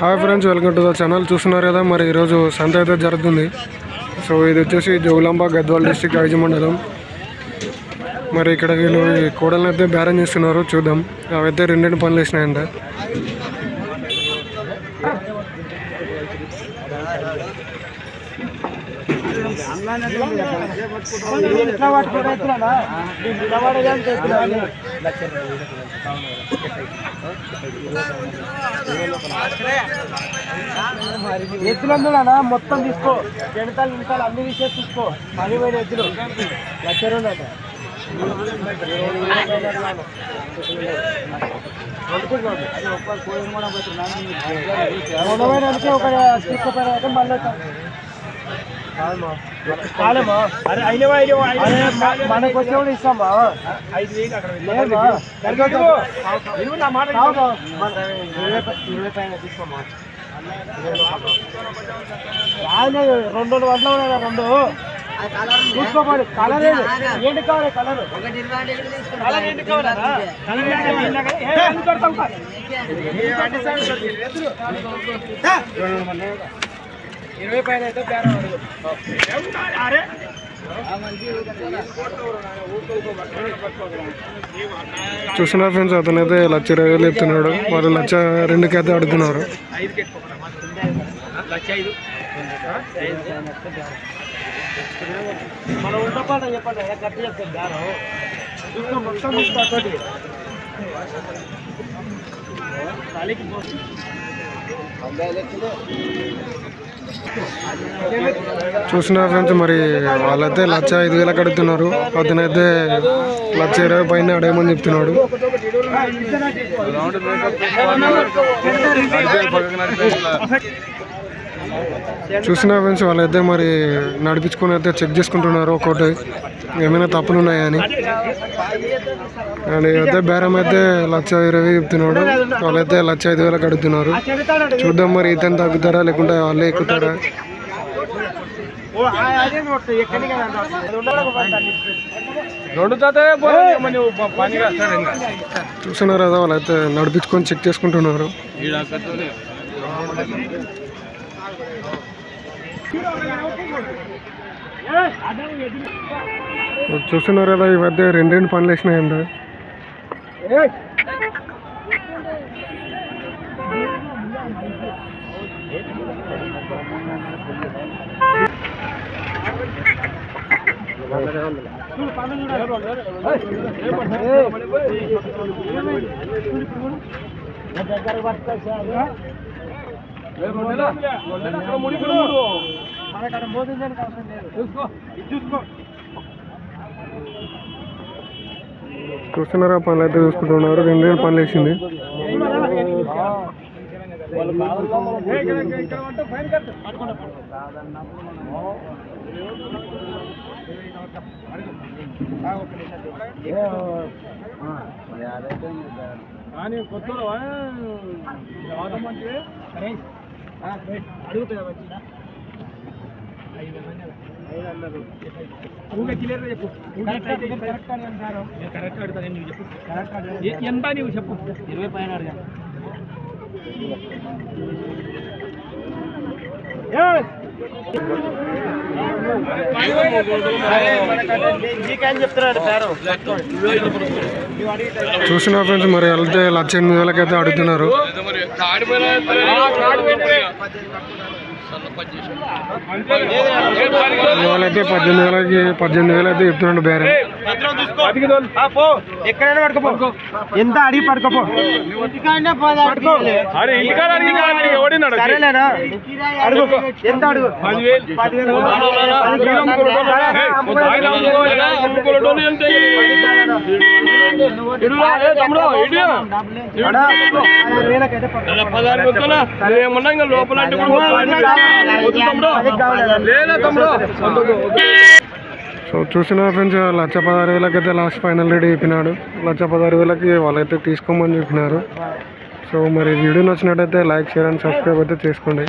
Hi friends welcome to the channel. చూస్తున్నారు కదా మరి ఈరోజు సంత అయితే జరుగుతుంది. సో ఇది వచ్చేసి జోగులాంబ గద్వాల్ డిస్టిక్ ఐజీ మండలం. మరి ఇక్కడ వీళ్ళు ఈ కోడలను అయితే బేరం చేస్తున్నారు చూద్దాం. అవైతే రెండెండు పనులు వేసినాయంట ఎత్తులందునా మొత్తం తీసుకో. జనతాలు నిమిషాలు అన్ని విషయాలు తీసుకో. పది వేల ఎత్తులు లక్ష రెండు అంట. ఉండడానికి ఒక తీసుకుపోయిన అయితే మళ్ళీ కాలేమా అరే అయినవా మనకు వచ్చే కూడా ఇస్తామా ఐదు వేలు అక్కడ ఇరవై పైన తీసుకోమా? రాలే రెండు రెండు వందలు ఉన్నాయి రెండు. చూసుకోవాలి కలర్ ఏది? ఏంటి కావాలి కలర్? కలర్ ఏంటి కావాలా? కలర్ ఇరవై పైన అయితే బేరం అడుగు. అరే. చూస్తున్నారు ఫ్రెండ్స్ అతను అయితే లక్ష ఇరవై వేలు చెప్తున్నాడు వాళ్ళు లక్ష రెండుకి అయితే అడుగుతున్నారు చెప్పండి చూస్తున్నారు ఫ్రెండ్స్ మరి వాళ్ళైతే లక్ష ఐదు వేలకు అడుగుతున్నారు అతనైతే లక్ష ఇరవై పైన అడగమని చెప్తున్నాడు. చూస్తున్నారు ఫ్రెండ్స్ వాళ్ళైతే మరి నడిపించుకొని అయితే చెక్ చేసుకుంటున్నారు ఒక్కొక్కటి ఏమైనా తప్పులు ఉన్నాయని అండ్ అయితే బేరం అయితే లక్ష ఇరవై చెప్తున్నాడు. వాళ్ళైతే లక్ష ఐదు వేలకు అడుగుతున్నారు. చూద్దాం మరి ఇతను తగ్గుతారా లేకుంటే వాళ్ళే ఎక్కుతారా? చూస్తున్నారు కదా వాళ్ళైతే నడిపించుకొని చెక్ చేసుకుంటున్నారు. చూస్తున్నారు కదా ఈ మధ్య రెండు రెండు పనులు వేసినాయంట ఏయ్. దగ్గర పట్టుకొచ్చా మనకక్కడ చూస్తున్నారా? పనులు అయితే చూసుకుంటున్నారు. రెండు రెండు పనులు వేసింది. కానీ కొత్త అడుగుతుందా మంచిగా. ఎంత నువ్వు చెప్పు? ఇరవై పైన అడగాలి చూసిన ఫ్రెండ్స్ మరి వెళ్తే లక్ష ఎనిమిది వేలకి అయితే అడుగుతున్నారు. వాళ్ళైతే పద్దెనిమిది వేలకి పద్దెనిమిది వేలు అయితే చెప్తున్నాడు బేరం. పో ఎక్కడైనా ఎంత అడిగి అరే ఇంటికాడ ఎవడినాడు? సరేలేనా ఎంత ఇంకా లోపల. లేదా తమ్ముడు. సో చూసిన ఫ్రెండ్స్ లక్ష పదహారు వేలకి అయితే లాస్ట్ ఫైనల్ రెడీ చెప్పినాడు లక్ష పదహారు వేలకి వాళ్ళైతే తీసుకోమని చెప్పినారు. సో మరి వీడియో నచ్చినట్టయితే లైక్ షేర్ అండ్ సబ్స్క్రైబ్ అయితే చేసుకోండి.